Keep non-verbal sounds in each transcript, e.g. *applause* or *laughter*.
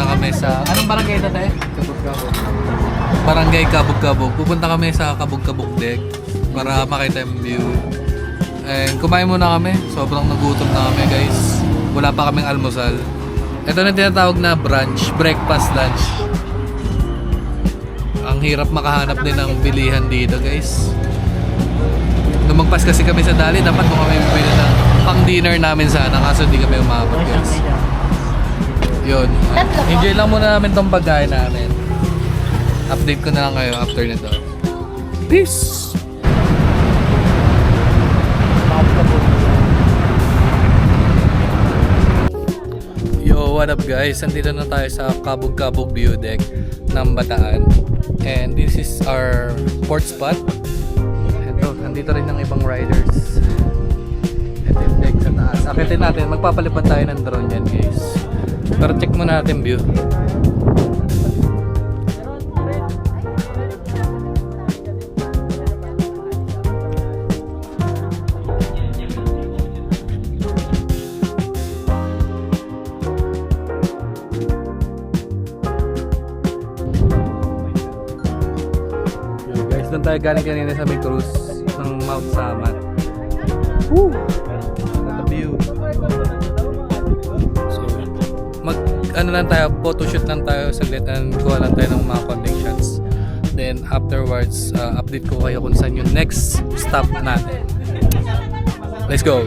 muna kami sa... Anong barangay ito, te? Barangay Kabog-Kabog. Pupunta kami sa Kabog-Kabog Deck para makita yung view. And kumain muna kami. Sobrang nagutom na kami, guys. Wala pa kaming almusal. Ito na tinatawag na brunch, breakfast lunch. Ang hirap makahanap din ng bilihan dito, guys. Lumagpas kasi kami sa dali, dapat kung kami bibili ng pang dinner namin sana, kaso hindi kami umabot, guys. Yun. Enjoy lang muna namin tong pagkain namin. Update ko na lang kayo after nito. Peace! Yo, what up guys? Nandito na tayo sa Kabog-Kabog View Deck ng Bataan. And this is our port spot. Ito, nandito rin ng ibang riders. Ito yung deck sa taas. Akitin natin, magpapalipad tayo ng drone yan guys. Pero check muna natin view. Doon tayo galing kanina sa may cruise ng Mount Samat. Woo! What a view. Ano lang tayo, photoshoot lang tayo saglit and kuha lang tayo ng mga konting. Then afterwards, uh, update ko kayo kung saan yung next stop natin. Let's go!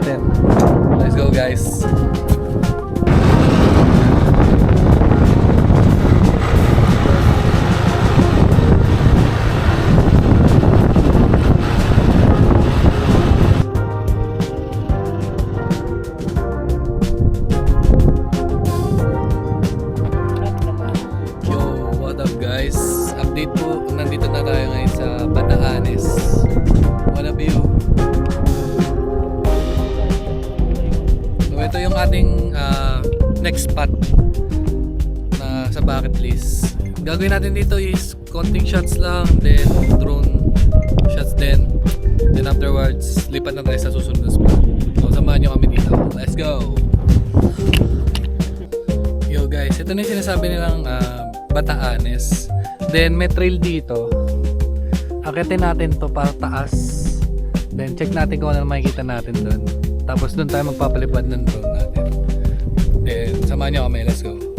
Natin. Let's go guys. Yo, what up guys? Update po, next spot na sa bucket list. Gagawin natin dito is konting shots lang, then drone shots din. Then afterwards, lipat na tayo sa susunod na spot. So samahan nyo kami dito. Let's go! Yo guys, ito na yung sinasabi nilang ah, Bataanes. Then may trail dito. Akitin natin to para taas. Then check natin kung ano makikita natin doon. Tapos doon tayo magpapalipad ng drone natin. Then samahan niyo kami, let's go. Naraitan.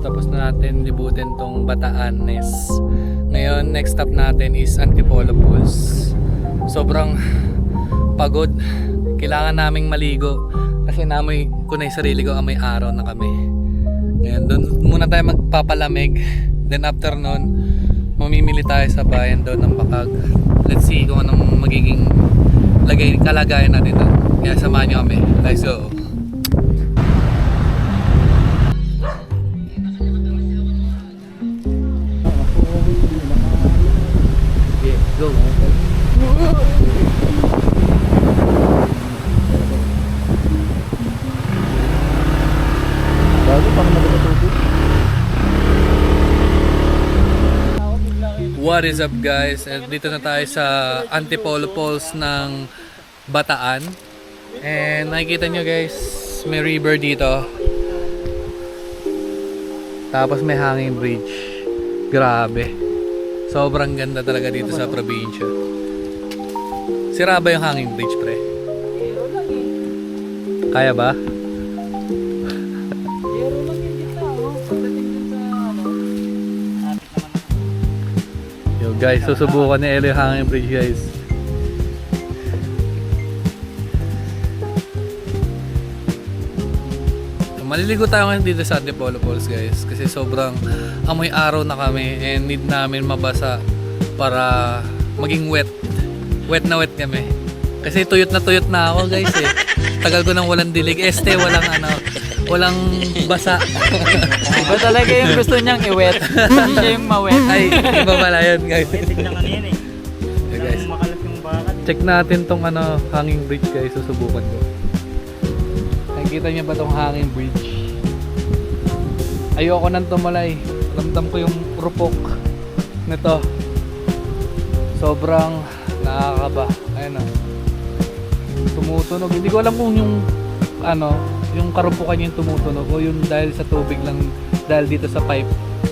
Tapos na natin libutin tong Bataanes. Ngayon, next stop natin is Antipolo Falls. Sobrang pagod. Kailangan naming maligo. Kasi namoy ko na sarili ko amoy araw na kami. Ngayon, doon muna tayo magpapalamig. Then after nun, mamimili tayo sa bayan doon ng Bakag. Let's see kung anong magiging lagay, kalagayan natin doon. Kaya samahan nyo kami. Let's go. What is up guys? And dito na tayo sa Antipolo Falls ng Bataan. And nakikita nyo guys, may river dito. Tapos may hanging bridge. Grabe. Sobrang ganda talaga dito sa probinsya. Sira ba yung hanging bridge pre? Kaya ba? Yo guys, susubukan ni Elio yung hanging bridge guys. Maliligo tayo ngayon dito sa Antipolo Falls guys kasi sobrang amoy araw na kami and need namin mabasa para maging wet. Wet na wet kami. Kasi tuyot na tuyot na ako guys eh. Tagal ko nang walang dilig. Este, walang ano, walang basa. Iba talaga yung gusto niyang i-wet. Hindi siya yung ma-wet. *laughs* Ay, iba pala yun guys. Tignan ka yan eh. Okay, guys. Makalas yung bakat. Check natin tong ano, hanging bridge guys. Susubukan ko. Nakikita niyo ba tong hanging bridge? Ayoko nang tumalay. Ramdam ko yung rupok nito. Sobrang nakakaba. Ayun o. Tumutunog. Hindi ko alam kung yung ano, yung karumpukan yung tumutunog o yung dahil sa tubig lang dahil dito sa pipe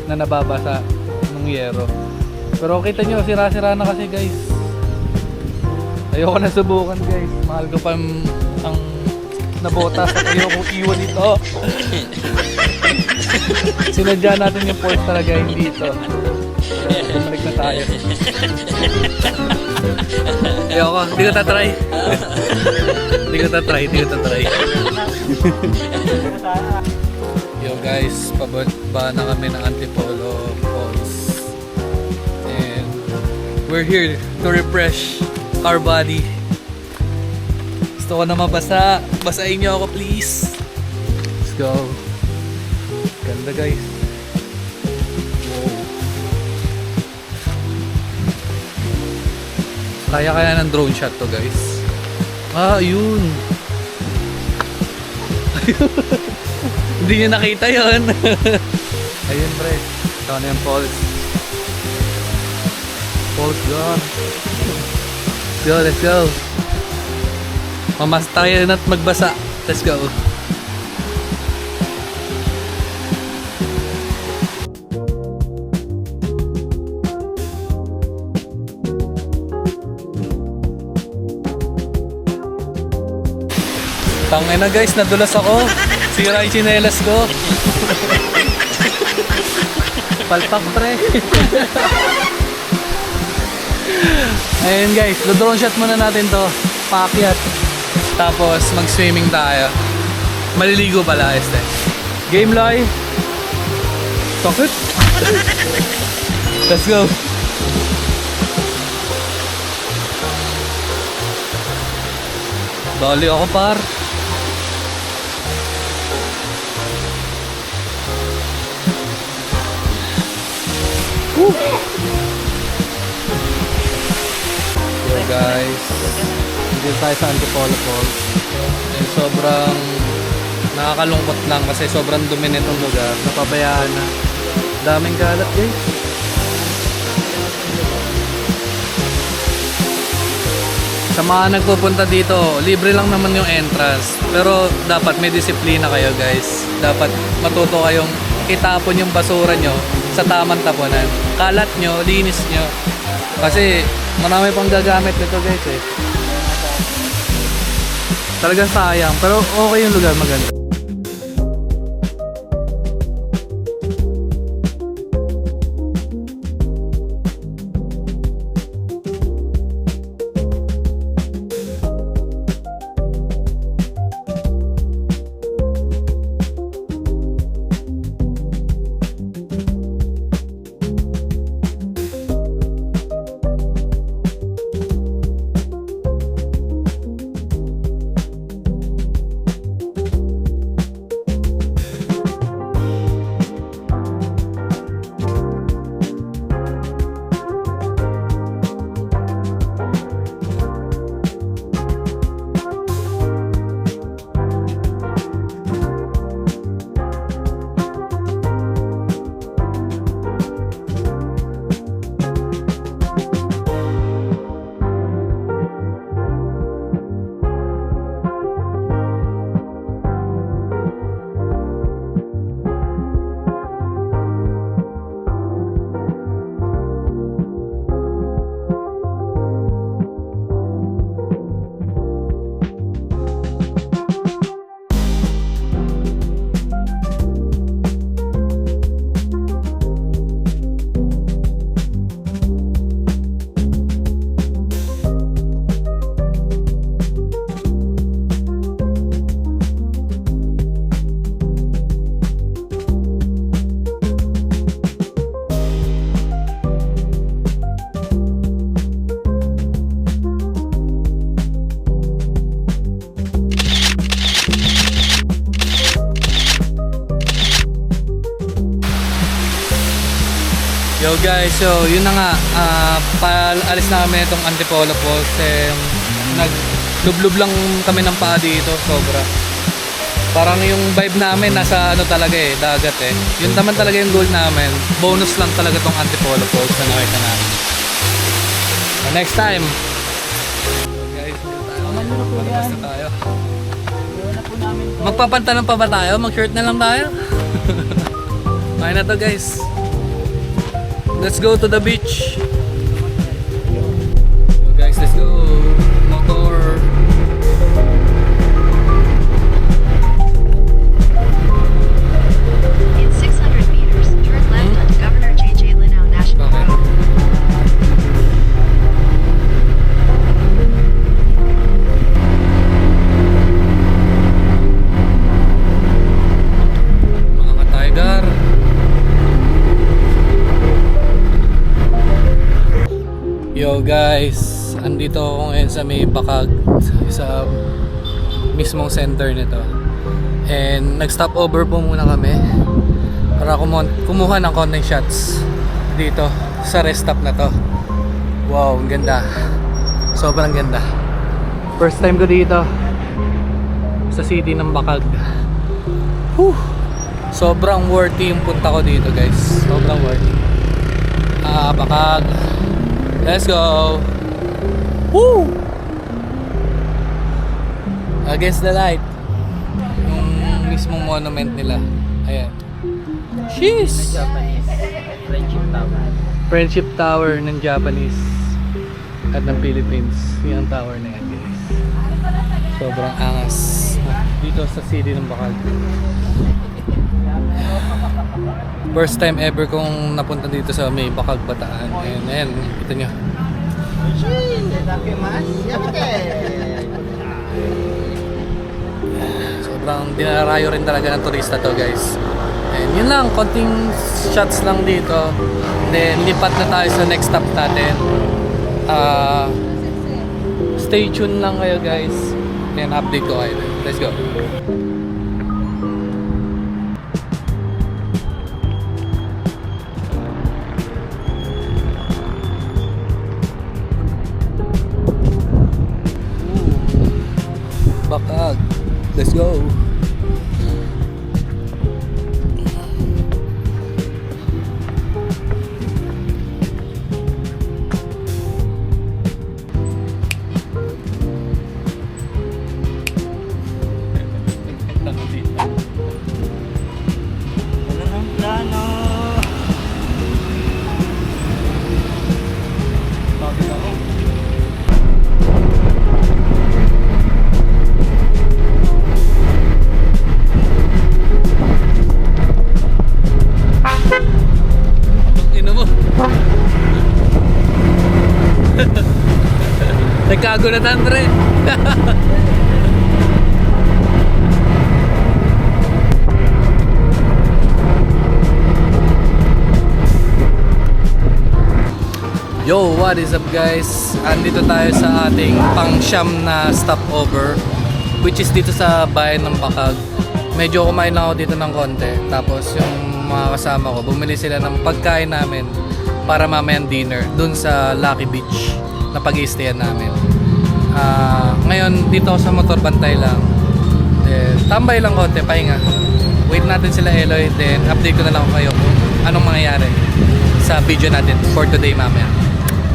na nababasa ng yero. Pero kita nyo, sira-sira na kasi guys. Ayoko na subukan guys. Mahal ko pa yung- ang nabotas at ayoko iwan ito. *laughs* Sinadya natin yung port talaga hindi ito. Bumalik na tayo. *laughs* Ayoko, hindi ko tatry. Hindi ko tatry, hindi ko tatry. *laughs* Yo guys, pababa na kami ng Antipolo Falls. And we're here to refresh our body. Gusto ko na mabasa. Basahin niyo ako please. Let's go. Ganda guys. Kaya kaya ng drone shot to guys. Ah, yun. *laughs* Hindi niyo nakita yon. *laughs* Ayun pre. Ito na yung falls. Falls gone. Let's go, let's go. Mamas tayo na't magbasa. Let's go. Tangin na guys, nadulas ako. Sira yung chinelas ko. Palpak pre. Ayun guys, drone shot muna natin to. Paakyat. Tapos mag-swimming tayo. Maliligo pala este. Game Loy. Sakit. Let's go. Dali ako par. Woo! So guys, dito tayo sa Antipolo Falls. And sobrang nakakalungkot lang kasi sobrang dumi nitong lugar. Napabayaan na. Daming galat guys. Sa mga nagpupunta dito, libre lang naman yung entrance. Pero dapat may disiplina kayo guys. Dapat matuto kayong itapon yung basura nyo sa tamang tapunan. Kalat nyo, linis nyo. Kasi marami pang gagamit nito guys eh. Talagang sayang. Pero okay yung lugar, maganda. Guys, so yun na nga, ah, paalis na kami itong Antipolo Falls and naglublub lang kami ng paa dito, sobra. Parang yung vibe namin nasa ano talaga eh, dagat eh. Yun naman talaga yung goal namin. Bonus lang talaga tong Antipolo Falls na nakita namin. So, next time. Guys, palabas na tayo. Magpapantalan pa ba tayo? Mag-shirt na lang tayo? *laughs* Kaya na to guys. Let's go to the beach. Guys, andito ako ngayon sa may bakag sa mismong center nito. And nag-stop over po muna kami para kumu- kumuha ng konting shots dito sa rest stop na to. Wow, ang ganda. Sobrang ganda. First time ko dito sa city ng Bakag. Whew. Sobrang worthy yung punta ko dito guys. Sobrang worthy. Ah, Bakag. Let's go. Woo! Against the light. Yung mismong monument nila. Ayan. Japanese. Friendship Tower. Friendship Tower ng Japanese at ng Philippines. Yung tower na yan guys. Sobrang angas. dito sa city ng Bacag. First time ever kong napunta dito sa may Bacag Bataan. And ayan, kita nyo. Sobrang dinarayo rin talaga ng turista to guys. And yun lang, konting shots lang dito. Then lipat na tayo sa next stop natin. Ah, stay tuned lang kayo guys. Then update ko kayo. Let's go. Go. Nagkago na tandre. *laughs* Yo, what is up guys? Andito tayo sa ating pangsyam na stopover which is dito sa bayan ng Bakag. Medyo kumain ako dito ng konti. Tapos yung mga kasama ko, bumili sila ng pagkain namin para mamayang dinner dun sa Lucky Beach na pag namin. Ah, ngayon dito sa motor bantay lang. Then, tambay lang konti, pahinga. Wait natin sila Eloy, then update ko na lang kayo kung anong mangyayari sa video natin for today mamaya.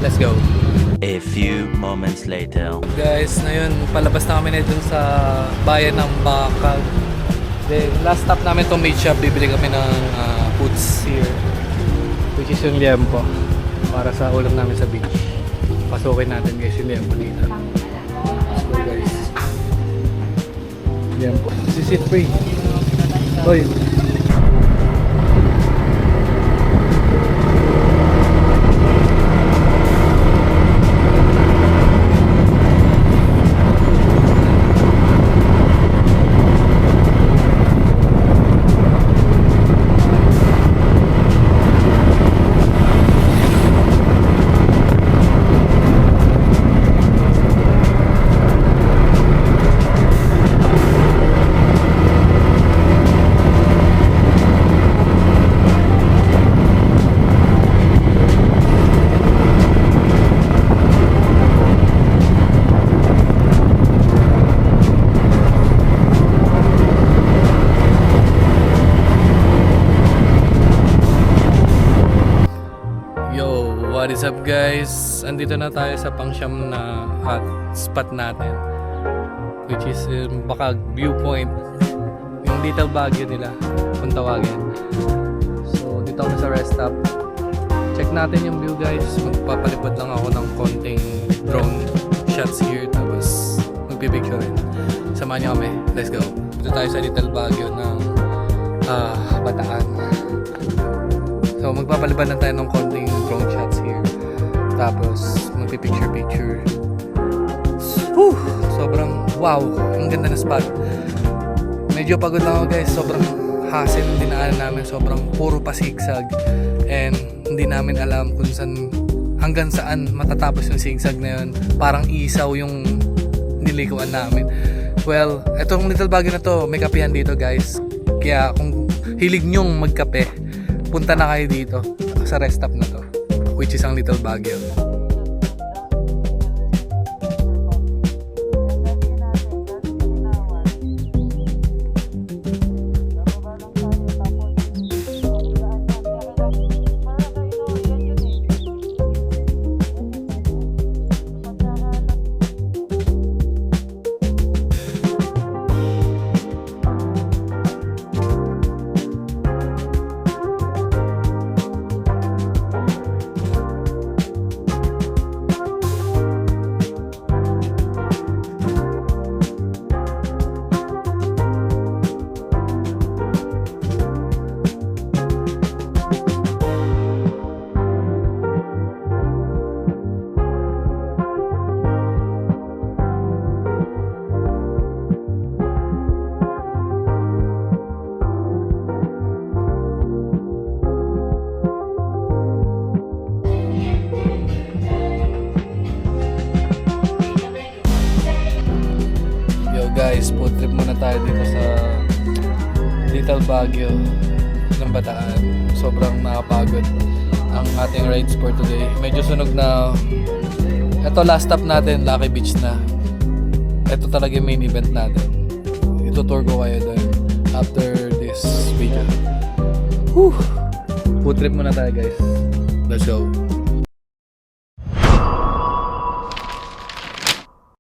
Let's go. A few moments later. Guys, na yun, palabas na kami na dun sa bayan ng Bakal. Then, last stop namin itong meat shop, bibili kami ng ah, foods here. Which is yung liempo. Para sa ulam namin sa beach. Pasukin natin guys yung liempo dito. Go guys. Liempo. This is it free. Oy. What is up guys? Andito na tayo sa pangsyam na hot spot natin. Which is yung Bakag Viewpoint. *laughs* Yung Little Baguio nila, kung tawagin. So, dito kami sa rest stop. Check natin yung view guys. Magpapalipad lang ako ng konting drone shots here. Tapos, magpipicture rin. Samahan niyo kami. Let's go. Dito tayo sa Little Baguio ng ah, Bataan. So magpapalibad lang tayo ng konting drone. Tapos magpipicture-picture. Whew! Sobrang wow! Ang ganda na spot. Medyo pagod lang ako guys. Sobrang hassle yung dinaanan namin. Sobrang puro pasigsag. And hindi namin alam kung saan hanggang saan matatapos yung sigsag na yun. Parang isaw yung nilikuan namin. Well, etong little bagay na to, may kapihan dito guys. Kaya kung hilig nyong magkape, punta na kayo dito sa rest stop na which is ang Little Baguio Little Baguio ng Bataan. Sobrang nakapagod ang ating rides for today. Medyo sunog na. Ito last stop natin, Lucky Beach na. Ito talaga yung main event natin. Itutour ko kayo doon after this video. Whew! Food trip muna tayo guys. Let's go.